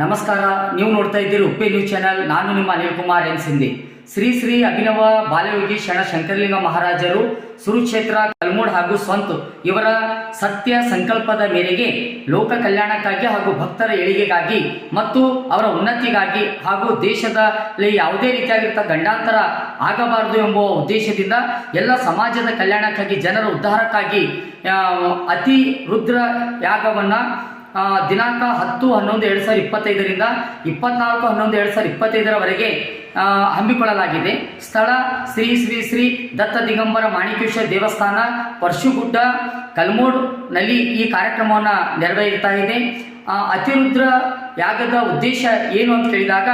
ನಮಸ್ಕಾರ, ನೀವು ನೋಡ್ತಾ ಇದ್ದೀರಿ ಉಪ್ಪೆ ನ್ಯೂಸ್ ಚಾನೆಲ್. ನಾನು ನಿಮ್ಮ ಅನಿಲ್ ಕುಮಾರ್ ಎನ್ ಸಿಂಧಿ. ಶ್ರೀ ಶ್ರೀ ಅಭಿನವ ಬಾಲಯೋಗಿ ಶರಣ ಶಂಕರಲಿಂಗ ಮಹಾರಾಜರು, ಸುರುಕ್ಷೇತ್ರ, ಕಲ್ಮೂಡ್ ಹಾಗೂ ಸ್ವಂತ ಇವರ ಸತ್ಯ ಸಂಕಲ್ಪದ ಮೇರೆಗೆ ಲೋಕ ಕಲ್ಯಾಣಕ್ಕಾಗಿ ಹಾಗೂ ಭಕ್ತರ ಏಳಿಗೆಗಾಗಿ ಮತ್ತು ಅವರ ಉನ್ನತಿಗಾಗಿ ಹಾಗೂ ದೇಶದಲ್ಲಿ ಯಾವುದೇ ರೀತಿಯಾಗಿರ್ತ ಗಂಡಾಂತರ ಆಗಬಾರದು ಎಂಬ ಉದ್ದೇಶದಿಂದ ಎಲ್ಲ ಸಮಾಜದ ಕಲ್ಯಾಣಕ್ಕಾಗಿ ಜನರ ಉದ್ಧಾರಕ್ಕಾಗಿ ಅತಿ ರುದ್ರ ಯಾಗವನ್ನು ದಿನಾಂಕ ಹತ್ತು ಹನ್ನೊಂದು ಎರಡು ಸಾವಿರದ ಇಪ್ಪತ್ತೈದರಿಂದ ಇಪ್ಪತ್ನಾಲ್ಕು ಹನ್ನೊಂದು ಎರಡು ಸಾವಿರದ ಇಪ್ಪತ್ತೈದರವರೆಗೆ ಹಮ್ಮಿಕೊಳ್ಳಲಾಗಿದೆ. ಸ್ಥಳ ಶ್ರೀ ಶ್ರೀ ಶ್ರೀ ದತ್ತ ದಿಗಂಬರ ಮಾಣಿಕೇಶ್ವರ ದೇವಸ್ಥಾನ, ಪರಶುಗುಡ್ಡ, ಕಲ್ಮೋಡ್ನಲ್ಲಿ ಈ ಕಾರ್ಯಕ್ರಮವನ್ನು ನೆರವೇರ್ತಾ ಇದೆ. ಅತಿರುದ್ರ ಯಾಗದ ಉದ್ದೇಶ ಏನು ಅಂತ ಕೇಳಿದಾಗ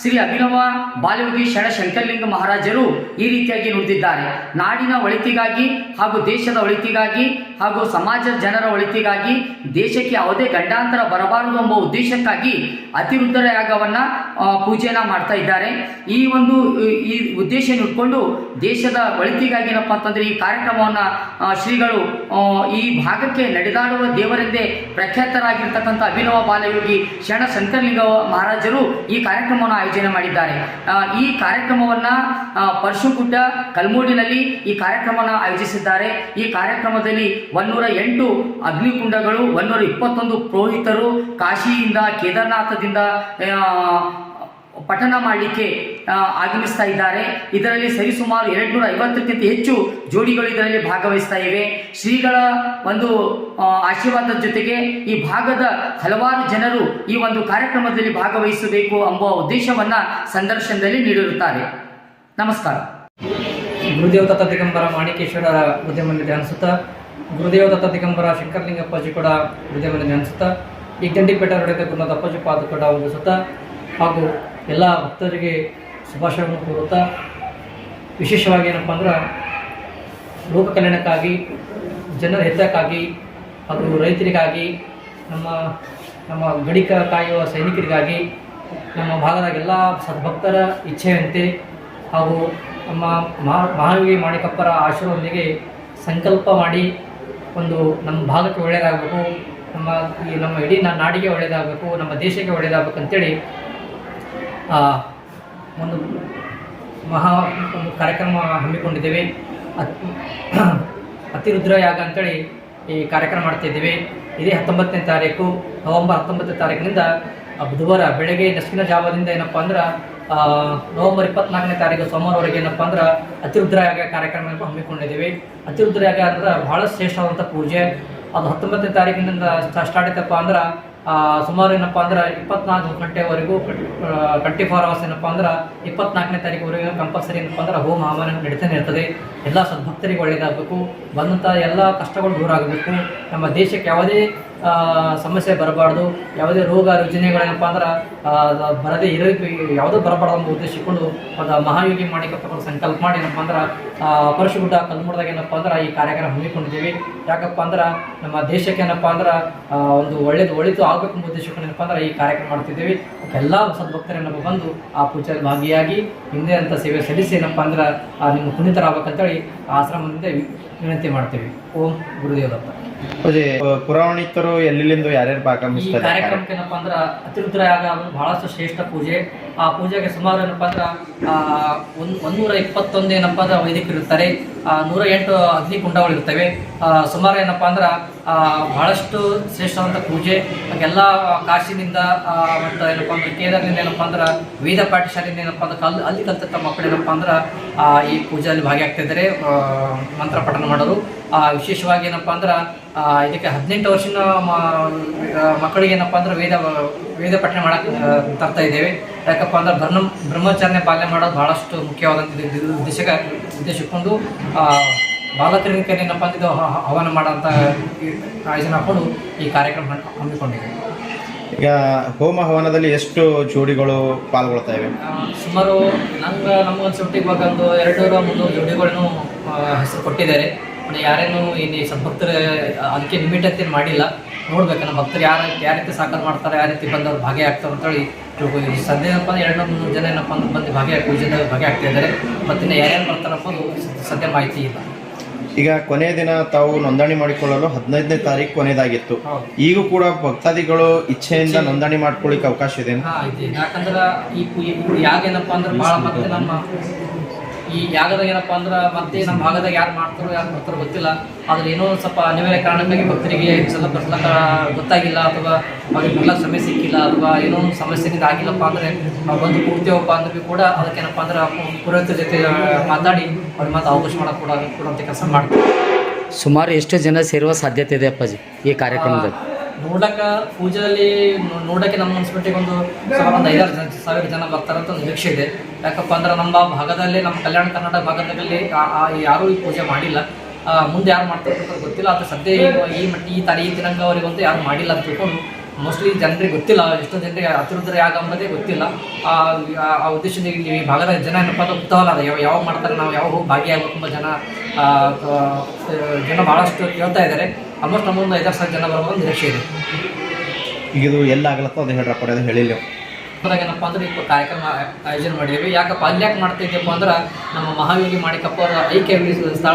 ಶ್ರೀ ಅಭಿನವ ಬಾಲಯೋಗಿ ಶರಣ ಶಂಕರಲಿಂಗ ಮಹಾರಾಜರು ಈ ರೀತಿಯಾಗಿ ನುಡಿದಿದ್ದಾರೆ. ನಾಡಿನ ಒಳಿತಿಗಾಗಿ ಹಾಗೂ ದೇಶದ ಒಳಿತಿಗಾಗಿ ಹಾಗೂ ಸಮಾಜದ ಜನರ ಒಳಿತಿಗಾಗಿ ದೇಶಕ್ಕೆ ಯಾವುದೇ ಗಂಡಾಂತರ ಬರಬಾರದು ಎಂಬ ಉದ್ದೇಶಕ್ಕಾಗಿ ಅತಿರುದ್ರ ಯಾಗವನ್ನ ಪೂಜೆಯನ್ನ ಮಾಡ್ತಾ ಇದ್ದಾರೆ. ಈ ಒಂದು, ಈ ಉದ್ದೇಶ ಇಟ್ಕೊಂಡು ದೇಶದ ಒಳಿತಿಗಾಗಿ ಏನಪ್ಪ ಅಂತಂದ್ರೆ ಈ ಕಾರ್ಯಕ್ರಮವನ್ನ ಶ್ರೀಗಳು ಈ ಭಾಗಕ್ಕೆ ನಡೆದಾಡುವ ದೇವರೆಂದೇ ಪ್ರಖ್ಯಾತರಾಗಿರ್ತಕ್ಕಂಥ ಅಭಿನವ ಬಾಲಯೋಗಿ ಶರಣ ಶಂಕರಲಿಂಗ ಮಹಾರಾಜರು ಈ ಕಾರ್ಯಕ್ರಮವನ್ನು ಆಯೋಜನೆ ಮಾಡಿದ್ದಾರೆ. ಈ ಕಾರ್ಯಕ್ರಮವನ್ನ ಪರಶುಕುಟ್ಟ ಕಲ್ಮೂಡಿನಲ್ಲಿ ಈ ಕಾರ್ಯಕ್ರಮವನ್ನ ಆಯೋಜಿಸಿದ್ದಾರೆ. ಈ ಕಾರ್ಯಕ್ರಮದಲ್ಲಿ ಒನ್ನೂರ ಎಂಟು ಅಗ್ನಿಕುಂಡಗಳು ಒನ್ನೂರ ಇಪ್ಪತ್ತೊಂದು ಪುರೋಹಿತರು ಕಾಶಿಯಿಂದ, ಕೇದಾರನಾಥದಿಂದ ಪಠಣ ಮಾಡಲಿಕ್ಕೆ ಆಗಮಿಸ್ತಾ ಇದ್ದಾರೆ. ಇದರಲ್ಲಿ ಸರಿಸುಮಾರು ಎರಡ್ನೂರ ಐವತ್ತಕ್ಕಿಂತ ಹೆಚ್ಚು ಜೋಡಿಗಳು ಇದರಲ್ಲಿ ಭಾಗವಹಿಸ್ತಾ ಇವೆ. ಶ್ರೀಗಳ ಒಂದು ಆಶೀರ್ವಾದದ ಜೊತೆಗೆ ಈ ಭಾಗದ ಹಲವಾರು ಜನರು ಈ ಒಂದು ಕಾರ್ಯಕ್ರಮದಲ್ಲಿ ಭಾಗವಹಿಸಬೇಕು ಎಂಬ ಉದ್ದೇಶವನ್ನ ಸಂದರ್ಶನದಲ್ಲಿ ನೀಡಿರುತ್ತಾರೆ. ನಮಸ್ಕಾರ. ಗುರುದೇವ ದತ್ತ ದಿಗಂಬರ ಮಾಣಿಕೇಶ್ವರ ಉದ್ಯಮದಲ್ಲಿ ಧ್ಯಾನಿಸುತ್ತಾ ಗುರುದೇವ ದತ್ತ ದಿಗಂಬರ ಶಂಕರಲಿಂಗಪ್ಪಾಜಿ ಕೂಡ ಉದ್ಯಮದಲ್ಲಿ ಧ್ಯಾನಿಸುತ್ತಾ ಈ ಗಂಡಿಪೇಟ ಹೊಡೆದ ಗುರುನಾಥ ಅಪ್ಪಾಜಿ ಪಾದ ಕೂಡ ವಂದಿಸುತ್ತಾ ಹಾಗೂ ಎಲ್ಲ ಭಕ್ತರಿಗೆ ಶುಭಾಶಯವನ್ನು ಕೋರುತ್ತಾ, ವಿಶೇಷವಾಗಿ ಏನಪ್ಪ ಅಂದ್ರೆ ಲೋಕ ಕಲ್ಯಾಣಕ್ಕಾಗಿ, ಜನರ ಹಿತಕ್ಕಾಗಿ, ಹಾಗೂ ರೈತರಿಗಾಗಿ, ನಮ್ಮ ನಮ್ಮ ಗಡಿ ಕಾಯುವ ಸೈನಿಕರಿಗಾಗಿ, ನಮ್ಮ ಭಾಗದಾಗ ಎಲ್ಲ ಸದ್ಭಕ್ತರ ಇಚ್ಛೆಯಂತೆ, ಹಾಗೂ ನಮ್ಮ ಮಹಾ ಮಹಾವೀರ ಮಾಣಿಕಪ್ಪರ ಆಶೀರ್ವದೊಂದಿಗೆ ಸಂಕಲ್ಪ ಮಾಡಿ ಒಂದು ನಮ್ಮ ಭಾಗಕ್ಕೆ ಒಳ್ಳೆಯದಾಗಬೇಕು, ನಮ್ಮ ಈ ನಮ್ಮ ಇಡೀ ನಾಡಿಗೆ ಒಳ್ಳೆಯದಾಗಬೇಕು, ನಮ್ಮ ದೇಶಕ್ಕೆ ಒಳ್ಳೆಯದಾಗಬೇಕು ಅಂತೇಳಿ ಒಂದು ಮಹಾ ಒಂದು ಕಾರ್ಯಕ್ರಮ ಹಮ್ಮಿಕೊಂಡಿದ್ದೇವೆ. ಅತ್ ಅತಿರುದ್ರ ಯಾಗ ಅಂತೇಳಿ ಈ ಕಾರ್ಯಕ್ರಮ ಮಾಡ್ತಾ ಇದ್ದೇವೆ ಇದೇ ಹತ್ತೊಂಬತ್ತನೇ ತಾರೀಕು, ನವಂಬರ್ ಹತ್ತೊಂಬತ್ತನೇ ತಾರೀಕಿನಿಂದ ಬುಧವಾರ ಬೆಳಗ್ಗೆ ನಸುಕಿನ ಜಾವದಿಂದ ಏನಪ್ಪ ಅಂದ್ರೆ ನವಂಬರ್ ಇಪ್ಪತ್ನಾಲ್ಕನೇ ತಾರೀಕು ಸೋಮವಾರವರೆಗೆ ಏನಪ್ಪ ಅಂದ್ರೆ ಅತಿರುದ್ರ ಯಾಗ ಕಾರ್ಯಕ್ರಮ ಹಮ್ಮಿಕೊಂಡಿದ್ದೇವೆ. ಅತಿರುದ್ರ ಯಾಗ ಅಂದ್ರೆ ಬಹಳ ಶ್ರೇಷ್ಠವಾದಂಥ ಪೂಜೆ. ಅದು ಹತ್ತೊಂಬತ್ತನೇ ತಾರೀಕಿನಿಂದ ಸ್ಟಾರ್ಟ್ ಆಯ್ತಪ್ಪ ಅಂದ್ರೆ ಸುಮಾರು ಏನಪ್ಪ ಅಂದ್ರೆ ಇಪ್ಪತ್ನಾಲ್ಕು ಗಂಟೆವರೆಗೂ ಟ್ವೆಂಟಿ ಫೋರ್ ಅವರ್ಸ್ ಏನಪ್ಪ ಅಂದ್ರೆ ಇಪ್ಪತ್ನಾಲ್ಕನೇ ತಾರೀಕುವರೆಗೂ ಕಂಪಲ್ಸರಿ ಏನಪ್ಪ ಅಂದ್ರೆ ಹೋಮ ಹವನ ನಡೀತಾನೆ ಇರ್ತದೆ. ಎಲ್ಲ ಸದ್ಭಕ್ತರಿಗೆ ಒಳ್ಳೆಯದಾಗಬೇಕು ಬಂದಂಥ ಎಲ್ಲ ಕಷ್ಟಗಳು ದೂರ ಆಗಬೇಕು. ನಮ್ಮ ದೇಶಕ್ಕೆ ಯಾವುದೇ ಸಮಸ್ಯೆ ಬರಬಾರ್ದು. ಯಾವುದೇ ರೋಗ ರುಜಿನಗಳೇನಪ್ಪ ಅಂದ್ರೆ ಬರದೇ ಇರೋ ಯಾವುದೋ ಬರಬಾರ್ದು ಅನ್ನೋ ಉದ್ದೇಶಿಕೊಂಡು ಒಂದು ಮಹಾಯೋಗಿ ಮಾಡಿಕಪ್ಪ ಸಂಕಲ್ಪ ಮಾಡಿ ಏನಪ್ಪ ಅಂದ್ರೆ ಪರಶುಗುಡ್ಡ ಕಲ್ಮುಡ್ದಾಗ ಏನಪ್ಪ ಅಂದ್ರೆ ಈ ಕಾರ್ಯಕ್ರಮ ಹಮ್ಮಿಕೊಂಡಿದ್ದೀವಿ. ಯಾಕಪ್ಪ ಅಂದ್ರೆ, ನಮ್ಮ ದೇಶಕ್ಕೆ ಏನಪ್ಪ ಅಂದ್ರೆ ಒಂದು ಒಳ್ಳೇದು ಒಳಿತು ಆಗಬೇಕು ಎಂಬ ಉದ್ದೇಶಕ್ಕೆ ಏನಪ್ಪ ಅಂದ್ರೆ ಈ ಕಾರ್ಯಕ್ರಮ ಮಾಡ್ತಿದ್ದೇವೆ ಎಲ್ಲ ಸದ್ಭಕ್ತರೇನಪ್ಪ ಬಂದು ಆ ಪೂಜೆಯಲ್ಲಿ ಭಾಗಿಯಾಗಿ ಹಿಂದೆ ಅಂತ ಸೇವೆ ಸಲ್ಲಿಸಿ ಏನಪ್ಪ ಅಂದ್ರೆ ನಿಮ್ಮ ಪುನೀತರಾಗಬೇಕಂತೇಳಿ ಆಶ್ರಮದಿಂದ ವಿನಂತಿ ಮಾಡ್ತೀವಿ. ಓಂ ಗುರುದೇವ ದತ್ತ ಅದೇ ಪುರಾಣಿಕರು ಎಲ್ಲೆಲ್ಲಿಂದ ಯಾರ್ಯಾರು ಈ ಭಾಗವಹಿಸ್ತಾರೆ ಕಾರ್ಯಕ್ರಮಕ್ಕೆ ಏನಪ್ಪ ಅಂದ್ರೆ ಬಹಳಷ್ಟು ಶ್ರೇಷ್ಠ ಪೂಜೆ. ಆ ಪೂಜೆಗೆ ಸುಮಾರು ಏನಪ್ಪಾ ಅಂದ್ರೆ ಒಂದ್ ಒಂದೂರ ಇಪ್ಪತ್ತೊಂದು ಏನಪ್ಪಾ ಅಂದ್ರೆ ವೈದಿಕರು ಇರ್ತಾರೆ ನೂರ ಎಂಟು ಅಗ್ನಿಕುಂಡಗಳು ಇರ್ತವೆ ಆ, ಸುಮಾರು ಏನಪ್ಪಾ ಅಂದ್ರೆ ಆ, ಬಹಳಷ್ಟು ಶ್ರೇಷ್ಠವಾದಂಥ ಪೂಜೆ. ಎಲ್ಲ ಕಾಶಿನಿಂದ ಮತ್ತೆ ಏನಪ್ಪ ಅಂದ್ರೆ ಕೇದಾರದಿಂದ ಏನಪ್ಪ ಅಂದ್ರೆ ವೇದ ಪಾಠಶಾಲೆಯಿಂದ ಏನಪ್ಪ ಅಂದ್ರೆ ಕಲ್ ಅಲ್ಲಿ ಕಲ್ತಂಥ ಮಕ್ಕಳು ಏನಪ್ಪ ಅಂದ್ರೆ ಈ ಪೂಜೆಯಲ್ಲಿ ಭಾಗಿಯಾಗ್ತಿದ್ದಾರೆ. ಮಂತ್ರ ಪಠನ ಮಾಡೋರು. ವಿಶೇಷವಾಗಿ ಏನಪ್ಪ ಅಂದ್ರೆ ಇದಕ್ಕೆ ಹದಿನೆಂಟು ವರ್ಷದ ಮಕ್ಕಳಿಗೆ ಏನಪ್ಪ ಅಂದ್ರೆ ವೇದ ವೇದ ಪಠನೆ ಮಾಡಕ್ಕೆ ತರ್ತಾ ಇದ್ದೇವೆ. ಯಾಕಪ್ಪ ಅಂದ್ರೆ ಬ್ರಹ್ಮ ಬ್ರಹ್ಮಚಾರ್ಯ ಪಾಲನೆ ಮಾಡೋದು ಬಹಳಷ್ಟು ಮುಖ್ಯವಾದಂಥ ಉದ್ದೇಶಕ ಉದ್ದೇಶಕ್ಕೊಂಡು ಆ, ಬಾಲಕರಿಗೆ ಏನಪ್ಪ ಹ- ಹವನ ಮಾಡೋಂಥ ಆಯೋಜನೆ ಹಾಕೊಂಡು ಈ ಕಾರ್ಯಕ್ರಮ ಹಮ್ಮಿಕೊಂಡಿದೆ ಹಮ್ಮಿಕೊಂಡಿದ್ದೇವೆ. ಈಗ ಹೋಮ ಹವನದಲ್ಲಿ ಎಷ್ಟು ಜೋಡಿಗಳು ಪಾಲ್ಗೊಳ್ತಾ ಇವೆ? ಸುಮಾರು ನಂಗೆ ನಮ್ಗೊಂದು ಸುಟ್ಟಿಗೆ ಒಂದು ಎರಡುನೂರ ಮುನ್ನೂರು ಜೋಡಿಗಳನ್ನು ಹೆಸರು ಕೊಟ್ಟಿದ್ದಾರೆ. ಯಾರೇನು ಇಲ್ಲಿ ಸದ್ಭಕ್ತರ ಅದಕ್ಕೆ ಲಿಮಿಟ್ ಅಂತ ಮಾಡಿಲ್ಲ. ನೋಡ್ಬೇಕು ನಮ್ಮ ಭಕ್ತರು ಯಾರು ಯಾವ ರೀತಿ ಸಾಕಾರ ಮಾಡ್ತಾರೆ ಯಾವ ರೀತಿ ಬಂದವ್ರು ಭಾಗಿಯಾಗ್ತಾರೆ ಅಂತೇಳಿ ಹೇಳಿ ಈ ಸದ್ಯ ಏನಪ್ಪ ಅಂದ್ರೆ ಎರಡು ಮೂರು ಜನ ಏನಪ್ಪ ಅಂದ್ರೆ ಬಂದು ಭಾಗಿಯಾಗಿ ಪೂಜೆದಾಗ ಭಾಗಿಯಾಗ್ತಾ ಇದ್ದಾರೆ. ಮತ್ತಿನ್ನು ಯಾರ್ಯಾರು ಬರ್ತಾರಪ್ಪ ಅದು ಸದ್ಯ ಮಾಹಿತಿ ಇಲ್ಲ. ಈಗ ಕೊನೆಯ ದಿನ ತಾವು ನೋಂದಣಿ ಮಾಡಿಕೊಳ್ಳಲು ಹದಿನೈದನೇ ತಾರೀಕು ಕೊನೆಯದಾಗಿತ್ತು ಈಗ ಕೂಡ ಭಕ್ತಾದಿಗಳು ಇಚ್ಛೆಯಿಂದ ನೋಂದಣಿ ಮಾಡ್ಕೊಳ್ಳಿಕ್ಕೆ ಅವಕಾಶ ಇದೆ ಯಾಕಂದ್ರೆ ಈ ಪು- ಯಾಗ ಏನಪ್ಪಾ ಅಂದ್ರೆ ಭಾಳ ಮತ್ತೆ ನಮ್ಮ ಈ ಯಾಗದಾಗ ಏನಪ್ಪ ಅಂದ್ರೆ ಮತ್ತೆ ನಮ್ಮ ಭಾಗದಾಗ ಯಾರು ಮಾಡ್ತಾರೋ ಯಾರು ಮಾಡ್ತಾರೋ ಗೊತ್ತಿಲ್ಲ. ಆದ್ರೆ ಏನೋ ಸ್ವಲ್ಪ ಅನಿವಾರ್ಯ ಕಾರಣಕ್ಕಾಗಿ ಭಕ್ತರಿಗೆ ಸಲ ಬರ್ಲಕ್ಕ ಗೊತ್ತಾಗಿಲ್ಲ ಅಥವಾ ಅವ್ರಿಗೆ ಬರ್ಲಕ್ಕ ಸಮಯ ಸಿಕ್ಕಿಲ್ಲ ಅಥವಾ ಏನೋ ಒಂದು ಸಮಸ್ಯೆನಿಂದ ಆಗಿಲ್ಲಪ್ಪ ಅಂದ್ರೆ ನಾವು ಬಂದು ಕೂಡ್ತೇವಪ್ಪ ಅಂದ್ರೆ ಕೂಡ ಅದಕ್ಕೇನಪ್ಪ ಅಂದ್ರೆ ಪುರೋಹಿತರ ಜೊತೆ ಮಾತಾಡಿ ಅವ್ರ ಮತ್ತೆ ಅವಕಾಶ ಮಾಡಕ್ಕೆ ಕೂಡ ಕೊಡುವಂಥ ಕೆಲಸ ಮಾಡ್ತೀವಿ ಸುಮಾರು ಎಷ್ಟು ಜನ ಸೇರುವ ಸಾಧ್ಯತೆ ಇದೆ ಅಪ್ಪಾಜಿ ಈ ಕಾರ್ಯಕ್ರಮದಲ್ಲಿ. ನೋಡಕ ಪೂಜೆಯಲ್ಲಿ ನೋಡಕ್ಕೆ ನಮ್ಮ ಮುನ್ಸಿಪಾಲ್ಟಿಗೆ ಒಂದು ಒಂದು ಐದಾರು ಜನ ಸಾವಿರ ಜನ ಬರ್ತಾರಂತ ಒಂದು ನಿರೀಕ್ಷೆ ಇದೆ. ಯಾಕಪ್ಪ ಅಂದ್ರೆ ನಮ್ಮ ಭಾಗದಲ್ಲಿ, ನಮ್ಮ ಕಲ್ಯಾಣ ಕರ್ನಾಟಕ ಭಾಗದಲ್ಲಿ ಯಾರೂ ಈ ಪೂಜೆ ಮಾಡಿಲ್ಲ. ಮುಂದೆ ಯಾರು ಮಾಡ್ತಾರೆ ಅಂತ ಗೊತ್ತಿಲ್ಲ. ಆದರೆ ಸದ್ಯ ಈ- ಮಟ್ಟ ಈ ತಾರೀ ಈ ದಿನಾಂಕವರೆಗಂತೂ ಯಾರು ಮಾಡಿಲ್ಲ ಅಂತ ತಿಳ್ಕೊಂಡು ಮೋಸ್ಟ್ಲಿ ಜನರಿಗೆ ಗೊತ್ತಿಲ್ಲ. ಎಷ್ಟೋ ಜನರಿಗೆ ಅತಿರುದ್ರ ಅಂಬದೇ ಗೊತ್ತಿಲ್ಲ. ಆ ಉದ್ದೇಶದಿಂದ ಈ ಭಾಗದ ಜನ ಏನಪ್ಪ ಅಂತ ಉತ್ತಮ ಅದ ಯಾವ ಯಾವಾಗ ಮಾಡ್ತಾರೆ, ನಾವು ಯಾವಾಗ ಹೋಗಿ ಭಾಗಿಯಾಗಬೇಕು ತುಂಬ ಜನ ಜನ ಭಾಳಷ್ಟು ಕೇಳ್ತಾ ಇದ್ದಾರೆ. ಆಲ್ಮೋಸ್ಟ್ ನಮ್ಮೊಂದು ಐದಾರು ಸಾವಿರ ಜನ ಬರೋ ನಿರೀಕ್ಷೆ ಇದೆ. ಈಗ ಇದು ಎಲ್ಲಾಗಲತ್ತೋ ಅದು ಹೇಳ್ರಪ್ಪ ಅದು ಹೇಳಿಲ್ಲ ಏನಪ್ಪ ಅಂದ್ರೆ ಇಪ್ಪ ಕಾರ್ಯಕ್ರಮ ಆಯೋಜನೆ ಮಾಡಿದ್ವಿ ಯಾಕಪ್ಪ ಅಲ್ಲಿ ಯಾಕೆ ಅಂದ್ರೆ ನಮ್ಮ ಮಹಾಯೋಗಿ ಮಾಡಿಕಪ್ಪ ಅವರ ಐಕ್ಯ ಸ್ಥಳ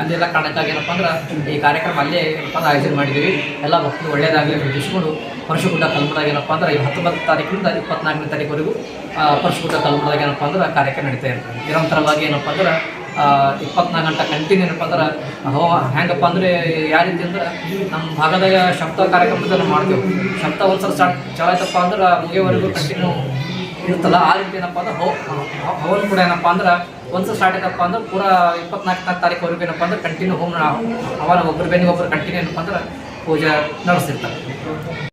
ಅಲ್ಲೆಲ್ಲ ಕಾರಣಕ್ಕಾಗಿ ಏನಪ್ಪ ಅಂದ್ರೆ ಈ ಕಾರ್ಯಕ್ರಮ ಅಲ್ಲೇ ಏನಪ್ಪ ಆಯೋಜನೆ ಮಾಡಿದ್ದೀವಿ. ಎಲ್ಲ ಭಕ್ತರು ಒಳ್ಳೆಯದಾಗಲಿ ಉದ್ದೇಶಿಸಿಕೊಂಡು ಪರಶುಗುಡ್ಡ ಕಲ್ಮುಡಾಗ ಏನಪ್ಪ ಅಂದ್ರೆ ಹತ್ತೊಂಬತ್ತು ತಾರೀಕಿನಿಂದ ಇಪ್ಪತ್ನಾಲ್ಕನೇ ತಾರೀಕುವರೆಗೂ ಪರಶುಗುಡ್ಡ ಕಲ್ಮುಡಾಗ ಏನಪ್ಪ ಅಂದ್ರೆ ಕಾರ್ಯಕ್ರಮ ನಡೀತಾ ಇರ್ತದೆ. ನಿರಂತರವಾಗಿ ಏನಪ್ಪ ಅಂದ್ರೆ ಇಪ್ಪತ್ನಾಲ್ಕು ಗಂಟೆ ಕಂಟಿನ್ಯೂ ಏನಪ್ಪ ಅಂದ್ರೆ, ಹೋ, ಹೆಂಗಪ್ಪ ಅಂದರೆ, ಯಾವ ರೀತಿ ಅಂದ್ರೆ, ನಮ್ಮ ಭಾಗದಾಗ ಶಬ್ದ ಕಾರ್ಯಕ್ರಮದಲ್ಲಿ ಮಾಡ್ತೀವಿ. ಶಬ್ದ ಒಂದ್ಸಲ ಸ್ಟಾರ್ಟ್ ಚಲಾಯ್ತಪ್ಪ ಅಂದ್ರೆ, ಮುಗಿಯವರೆಗೂ ಕಂಟಿನ್ಯೂ ಇರ್ತಲ್ಲ ಆ ರೀತಿ ಏನಪ್ಪ ಅಂದ್ರೆ, ಹೋ ಹೋಲ್ ಕೂಡ ಏನಪ್ಪ ಅಂದ್ರೆ, ಒಂದ್ಸಲ ಸ್ಟಾರ್ಟ್ ಆಯ್ತಪ್ಪ ಅಂದ್ರೆ, ಪೂರಾ ಇಪ್ಪತ್ನಾಲ್ಕನೇ ತಾರೀಕುವರೆಗೂ ಏನಪ್ಪ ಅಂದ್ರೆ ಕಂಟಿನ್ಯೂ ಹೋಮ್ ಅವರ ಒಬ್ಬರು ಬೆನ್ನಿಗೆ ಒಬ್ಬರು ಕಂಟಿನ್ಯೂ ಏನಪ್ಪ ಅಂದ್ರೆ, ಪೂಜೆ ನಡೆಸ್ತಿರ್ತಾರೆ